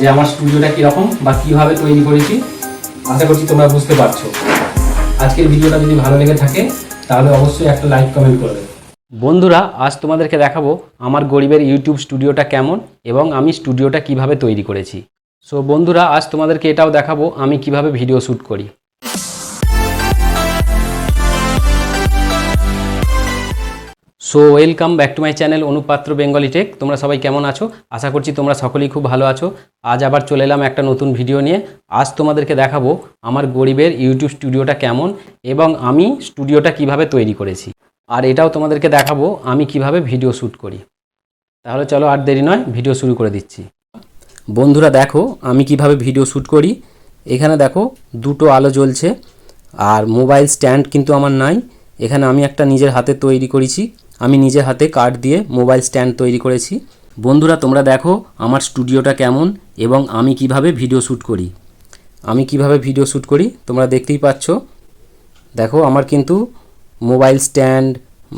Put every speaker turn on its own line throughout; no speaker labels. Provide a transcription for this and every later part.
যে আমার স্টুডিওটা কীরকম বা কীভাবে তৈরি করেছি, আশা করছি তোমরা বুঝতে পারছ। আজকের ভিডিওটা যদি ভালো লেগে থাকে, তাহলে অবশ্যই একটা লাইক কমেন্ট করবে। বন্ধুরা, আজ তোমাদেরকে দেখাবো আমার গরিবের ইউটিউব স্টুডিওটা কেমন এবং আমি স্টুডিওটা কীভাবে তৈরি করেছি। সো বন্ধুরা, আজ তোমাদেরকে এটাও দেখাবো আমি কীভাবে ভিডিও শ্যুট করি। So welcome back to my channel Anupatra Bengali tech তোমরা সবাই কেমন আছো? আশা করছি তোমরা সকলেই খুব ভালো আছো। আজ আবার চলে এলাম একটা নতুন ভিডিও নিয়ে। আজ তোমাদেরকে দেখাবো আমার গরিবের ইউটিউব স্টুডিওটা কেমন এবং আমি স্টুডিওটা কীভাবে তৈরি করেছি। আর এটাও তোমাদেরকে দেখাবো আমি কীভাবে ভিডিও শ্যুট করি। তাহলে চলো আর দেরি নয় ভিডিও শুরু করে দিচ্ছি। বন্ধুরা দেখো, আমি কীভাবে ভিডিও শ্যুট করি। এখানে দেখো, দুটো আলো জ্বলছে, আর মোবাইল স্ট্যান্ড কিন্তু আমার নাই। এখানে আমি একটা নিজের হাতে তৈরি করেছি। আমি নিজের হাতে কাঠ দিয়ে মোবাইল স্ট্যান্ড তৈরি করেছি। বন্ধুরা, তোমরা দেখো আমার স্টুডিওটা কেমন এবং আমি কীভাবে ভিডিও শ্যুট করি। আমি কীভাবে ভিডিও শ্যুট করি, তোমরা দেখতেই পাচ্ছ। দেখো, আমার কিন্তু মোবাইল স্ট্যান্ড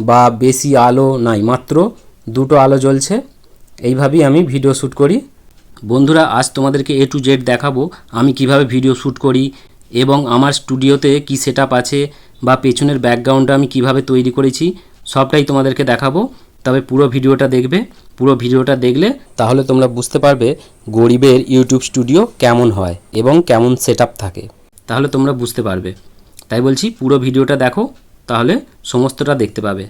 বা বেশি আলো নাই, মাত্র দুটো আলো জ্বলছে। এইভাবেই আমি ভিডিও শ্যুট করি। বন্ধুরা, আজ তোমাদেরকে এ টু জেড দেখাবো আমি কীভাবে ভিডিও শ্যুট করি এবং আমার স্টুডিওতে কি সেট আছে বা পেছনের ব্যাকগ্রাউন্ডটা আমি কীভাবে তৈরি করেছি। সবটাই তোমাদেরকে দেখাবো। তবে পুরো ভিডিওটা দেখবে। পুরো ভিডিওটা দেখলে তাহলে তোমরা বুঝতে পারবে গরিবের ইউটিউব স্টুডিও কেমন হয় এবং কেমন সেট থাকে। তাহলে তোমরা বুঝতে পারবে। তাই বলছি, পুরো ভিডিওটা দেখো, তাহলে সমস্তটা দেখতে পাবে।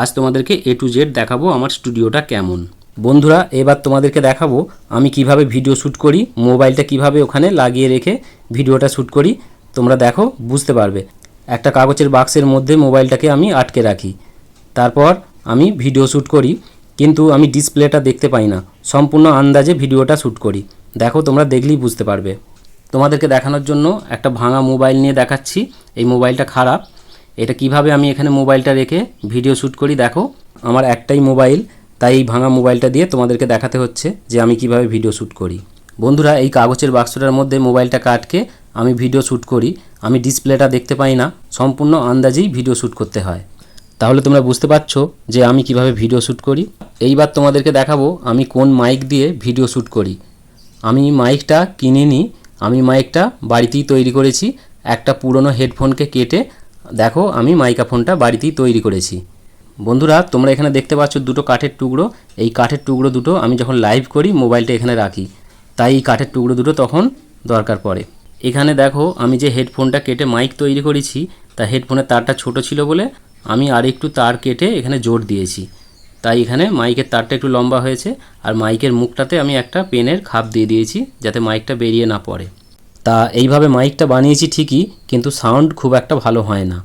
আজ তোমাদেরকে এ টু জেড দেখাবো আমার স্টুডিওটা কেমন। বন্ধুরা, এবার তোমাদেরকে দেখাবো আমি কীভাবে ভিডিও শ্যুট করি, মোবাইলটা কীভাবে ওখানে লাগিয়ে রেখে ভিডিওটা শ্যুট করি। তোমরা দেখো, বুঝতে পারবে। একটা কাগজের বাক্সের মধ্যে মোবাইলটাকে আমি আটকে রাখি। তারপর আমি ভিডিও শ্যুট করি, কিন্তু আমি ডিসপ্লেটা দেখতে পাই না। সম্পূর্ণ আন্দাজে ভিডিওটা শ্যুট করি। দেখো, তোমরা দেখলেই বুঝতে পারবে। তোমাদেরকে দেখানোর জন্য একটা ভাঙা মোবাইল নিয়ে দেখাচ্ছি। এই মোবাইলটা খারাপ। এটা কীভাবে আমি এখানে মোবাইলটা রেখে ভিডিও শ্যুট করি, দেখো। আমার একটাই মোবাইল, তাই এই ভাঙা মোবাইলটা দিয়ে তোমাদেরকে দেখাতে হচ্ছে যে আমি কীভাবে ভিডিও শ্যুট করি। বন্ধুরা, এই কাগজের বাক্সটার মধ্যে মোবাইলটাকে আটকে আমি ভিডিও শ্যুট করি। আমি ডিসপ্লেটা দেখতে পাই না। সম্পূর্ণ আন্দাজেই ভিডিও শ্যুট করতে হয়। তাহলে তোমরা বুঝতে পারছ যে আমি কীভাবে ভিডিও শ্যুট করি। এইবার তোমাদেরকে দেখাবো আমি কোন মাইক দিয়ে ভিডিও শ্যুট করি। আমি মাইকটা কিনে নিই আমি মাইকটা বাড়িতেই তৈরি করেছি। একটা পুরনো হেডফোনকে কেটে, দেখো আমি মাইকাফোনটা বাড়িতেই তৈরি করেছি। বন্ধুরা, তোমরা এখানে দেখতে পাচ্ছ দুটো কাঠের টুকরো। এই কাঠের টুকরো দুটো আমি যখন লাইভ করি মোবাইলটা এখানে রাখি। তাই এই কাঠের টুকরো দুটো তখন দরকার পড়ে। এখানে দেখো আমি যে হেডফোনটা কেটে মাইক তৈরি করেছি, তা হেডফোনের তারটা ছোট ছিল বলে আমি আর একটু তার কেটে এখানে জোর দিয়েছি। তাই এখানে মাইকের তারটা একটু লম্বা হয়েছে আর মাইকের মুখটাতে আমি একটা পেনের খাপ দিয়ে দিয়েছি যাতে মাইকটা বেরিয়ে না পড়ে। তা এইভাবে মাইকটা বানিয়েছি ঠিকই, কিন্তু সাউন্ড খুব একটা ভালো হয় না।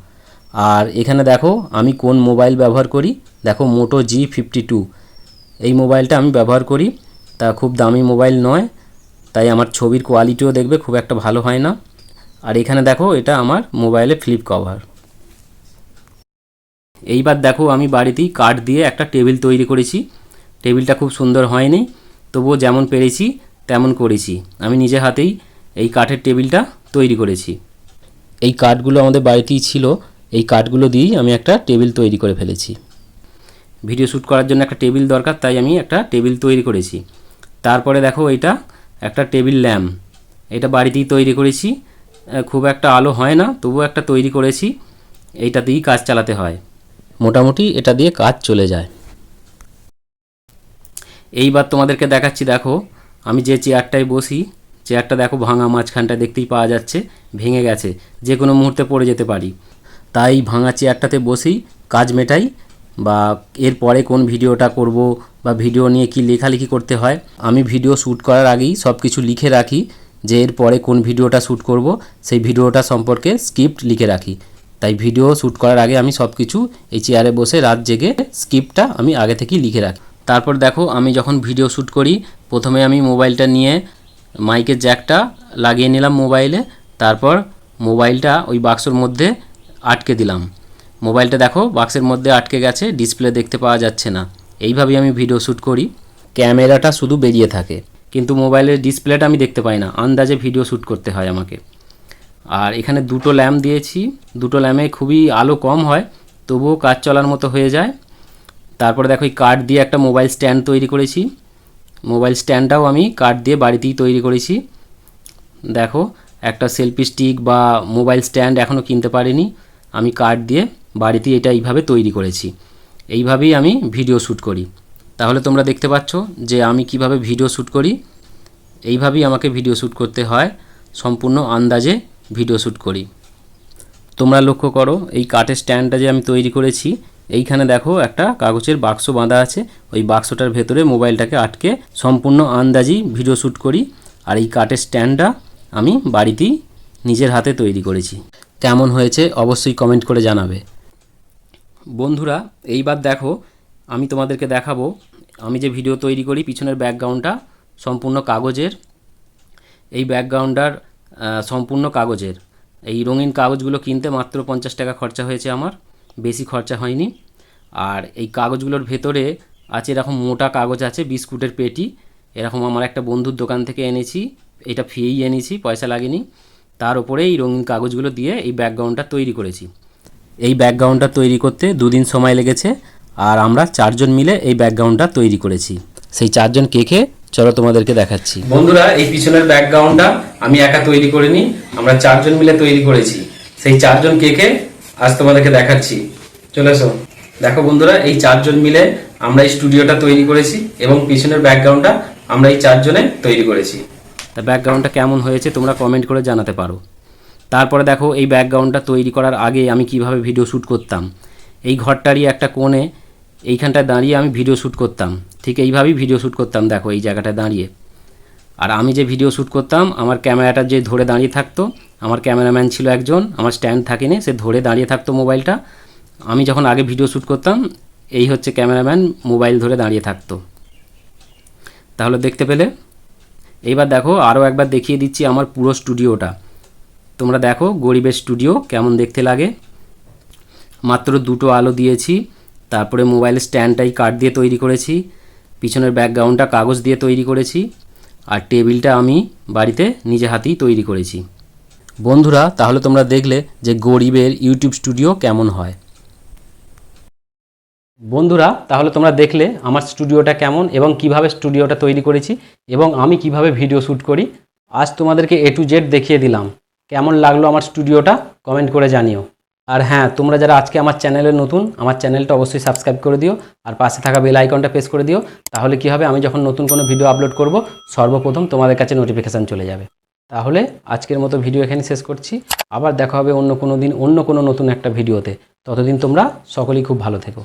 আর এখানে দেখো, আমি কোন মোবাইল ব্যবহার করি? দেখো মোটো জি ফিফটি টু এই মোবাইলটা আমি ব্যবহার করি। তা খুব দামি মোবাইল নয়, তাই আমার ছবির কোয়ালিটিও দেখবে, খুব একটা ভালো হয় না। আর এখানে দেখো, এটা আমার মোবাইলে ফ্লিপ কভার এইবার দেখো আমি বাড়িতেই কাঠ দিয়ে একটা টেবিল তৈরি করেছি। টেবিলটা খুব সুন্দর হয়নি, তবুও যেমন পেরেছি তেমন করেছি। আমি নিজে হাতেই এই কাঠের টেবিলটা তৈরি করেছি। এই কাঠগুলো আমাদের বাড়িতেই ছিল, এই কাঠগুলো দিয়েই আমি একটা টেবিল তৈরি করে ফেলেছি। ভিডিও শ্যুট করার জন্য একটা টেবিল দরকার, তাই আমি একটা টেবিল তৈরি করেছি। তারপরে দেখো এটা একটা টেবিল ল্যাম্প। এটা বাড়িতেই তৈরি করেছি। খুব একটা আলো হয় না, তবুও একটা তৈরি করেছি। এইটা দিয়েই কাজ চালাতে হয়। মোটামুটি এটা দিয়ে কাজ চলে যায়। এইবার তোমাদেরকে দেখাচ্ছি, দেখো, আমি যে চেয়ারটায় বসি, চেয়ারটা দেখো ভাঙা মাঝখানটা দেখতেই পাওয়া যাচ্ছে, ভেঙে গেছে, যে কোনো মুহূর্তে পড়ে যেতে পারি। তাই ভাঙা চেয়ারটাতে বসেই কাজ মেটাই বা এরপরে কোন ভিডিওটা করব বা ভিডিও নিয়ে কি লেখালেখি করতে হয়, আমি ভিডিও শ্যুট করার আগেই সব কিছু লিখে রাখি, যে এরপরে কোন ভিডিওটা শ্যুট করব, সেই ভিডিওটা সম্পর্কে স্ক্রিপ্ট লিখে রাখি। তাই ভিডিও শ্যুট করার আগে আমি সব কিছু এই চেয়ারে বসে রাত জেগে স্ক্রিপ্টটা আমি আগে থেকেই লিখে রাখি। তারপর দেখো, আমি যখন ভিডিও শ্যুট করি, প্রথমে আমি মোবাইলটা নিয়ে মাইকের জ্যাকটা লাগিয়ে নিলাম মোবাইলে তারপর মোবাইলটা ওই বাক্সর মধ্যে আটকে দিলাম। মোবাইলটা দেখো বাক্সের মধ্যে আটকে গেছে ডিসপ্লে দেখতে পাওয়া যাচ্ছে না। এইভাবেই আমি ভিডিও শ্যুট করি। ক্যামেরাটা শুধু বেরিয়ে থাকে। কিন্তু মোবাইলের ডিসপ্লেটা আমি দেখতে পাই না। আন্দাজে ভিডিও শ্যুট করতে হয় আমাকে। আর এখানে দুটো ল্যাম্প দিয়েছি। দুটো ল্যাম্পে খুবই আলো কম হয়, তবুও কাজ চলার মতো হয়ে যায়। তারপরে দেখো এই কাঠ দিয়ে একটা মোবাইল স্ট্যান্ড তৈরি করেছি। মোবাইল স্ট্যান্ডটাও আমি কাঠ দিয়ে বাড়িতেই তৈরি করেছি। দেখো, একটা সেলফি স্টিক বা মোবাইল স্ট্যান্ড এখনও কিনতে পারিনি। আমি কাঠ দিয়ে বাড়িতেই এটা এইভাবে তৈরি করেছি। এইভাবেই আমি ভিডিও শ্যুট করি। তাহলে তোমরা দেখতে পাচ্ছ যে আমি কীভাবে ভিডিও শ্যুট করি। এইভাবেই আমাকে ভিডিও শ্যুট করতে হয়। সম্পূর্ণ আন্দাজে ভিডিও শ্যুট করি। তোমরা লক্ষ্য করো, এই কাঠের স্ট্যান্ডটা যে আমি তৈরি করেছি, এইখানে দেখো একটা কাগজের বাক্স বাঁধা আছে। ওই বাক্সটার ভেতরে মোবাইলটাকে আটকে সম্পূর্ণ আন্দাজি ভিডিও শ্যুট করি আর এই কাঠের স্ট্যান্ডটা আমি বাড়িতেই নিজের হাতে তৈরি করেছি। কেমন হয়েছে অবশ্যই কমেন্ট করে জানাবে। বন্ধুরা, এইবার দেখো, আমি তোমাদেরকে দেখাবো, আমি যে ভিডিও তৈরি করি, পিছনের ব্যাকগ্রাউন্ডটা সম্পূর্ণ কাগজের। এই ব্যাকগ্রাউন্ডটার সম্পূর্ণ কাগজের। এই রঙিন কাগজগুলো কিনতে মাত্র পঞ্চাশ টাকা খরচা হয়েছে আমার, বেশি খরচা হয়নি। আর এই কাগজগুলোর ভেতরে আছে এরকম মোটা কাগজ আছে, বিস্কুটের পেটি। এরকম আমার একটা বন্ধুর দোকান থেকে এনেছি, এটা ফ্রিই এনেছি, পয়সা লাগেনি। তার উপরে এই রঙিন কাগজগুলো দিয়ে এই ব্যাকগ্রাউন্ডটা তৈরি করেছি। এই ব্যাকগ্রাউন্ডটা তৈরি করতে দুদিন সময় লেগেছে, আর আমরা চারজন মিলে এই ব্যাকগ্রাউন্ডটা তৈরি করেছি। সেই চারজন কে চলো তোমাদেরকে দেখাচ্ছি। বন্ধুরা এই পিছনের ব্যাকগ্রাউন্ডটা আমি একা তৈরি করিনি আমরা চারজন মিলে তৈরি করেছি। সেই চারজন কে কে? আজ তোমাদেরকে দেখাচ্ছি। চলে এসো। দেখো বন্ধুরা এই চারজন মিলে আমরা এই স্টুডিওটা তৈরি করেছি এবং পিছনের ব্যাকগ্রাউন্ডটা আমরা এই চারজনে তৈরি করেছি। তা ব্যাকগ্রাউন্ডটা কেমন হয়েছে তোমরা কমেন্ট করে জানাতে পারো। তারপরে দেখো এই ব্যাকগ্রাউন্ডটা তৈরি করার আগে আমি কীভাবে ভিডিও শ্যুট করতাম। এই ঘরটারই একটা কোণে এইখানটায় দাঁড়িয়ে আমি ভিডিও শ্যুট করতাম। ঠিক এইভাবেই ভিডিও শ্যুট করতাম, দেখো এই জায়গাটায় দাঁড়িয়ে। আর আমি যে ভিডিও শ্যুট করতাম, আমার ক্যামেরাটা যে ধরে দাঁড়িয়ে থাকতো, আমার ক্যামেরাম্যান ছিল একজন, আমার স্ট্যান্ড থাকেনি, সে ধরে দাঁড়িয়ে থাকতো মোবাইলটা। আমি যখন আগে ভিডিও শ্যুট করতাম, এই হচ্ছে ক্যামেরাম্যান মোবাইল ধরে দাঁড়িয়ে থাকতো। তাহলে দেখতে পেলে? এইবার দেখো আরও একবার দেখিয়ে দিচ্ছি আমার পুরো স্টুডিওটা তোমরা দেখো গরিবের স্টুডিও কেমন দেখতে লাগে। মাত্র দুটো আলো দিয়েছি। তারপরে মোবাইলের স্ট্যান্ডটাই কাঠ দিয়ে তৈরি করেছি, পিছনের ব্যাকগ্রাউন্ডটা কাগজ দিয়ে তৈরি করেছি, আর টেবিলটা আমি বাড়িতে নিজে হাতেই তৈরি করেছি। বন্ধুরা, তাহলে তোমরা দেখলে যে গরিবের ইউটিউব স্টুডিও কেমন হয়। বন্ধুরা, তাহলে তোমরা দেখলে আমার স্টুডিওটা কেমন এবং কীভাবে স্টুডিওটা তৈরি করেছি এবং আমি কীভাবে ভিডিও শ্যুট করি। আজ তোমাদেরকে এ টু জেড দেখিয়ে দিলাম। কেমন লাগল আমার স্টুডিওটা? কমেন্ট করে জানিও। আর হ্যাঁ তোমরা যারা আজকে আমার চ্যানেলে নতুন, আমার চ্যানেলটা অবশ্যই সাবস্ক্রাইব করে দিও আর পাশে থাকা বেল আইকনটা প্রেস করে দিও, তাহলে কি হবে? আমি যখন নতুন কোনো ভিডিও আপলোড করব, সর্বপ্রথম তোমাদের কাছে নোটিফিকেশান চলে যাবে। তাহলে আজকের মতো ভিডিও এখানে শেষ করছি। আবার দেখা হবে অন্য কোনো দিন, অন্য কোনো নতুন একটা ভিডিওতে। ততদিন তোমরা সকলেই খুব ভালো থেকো।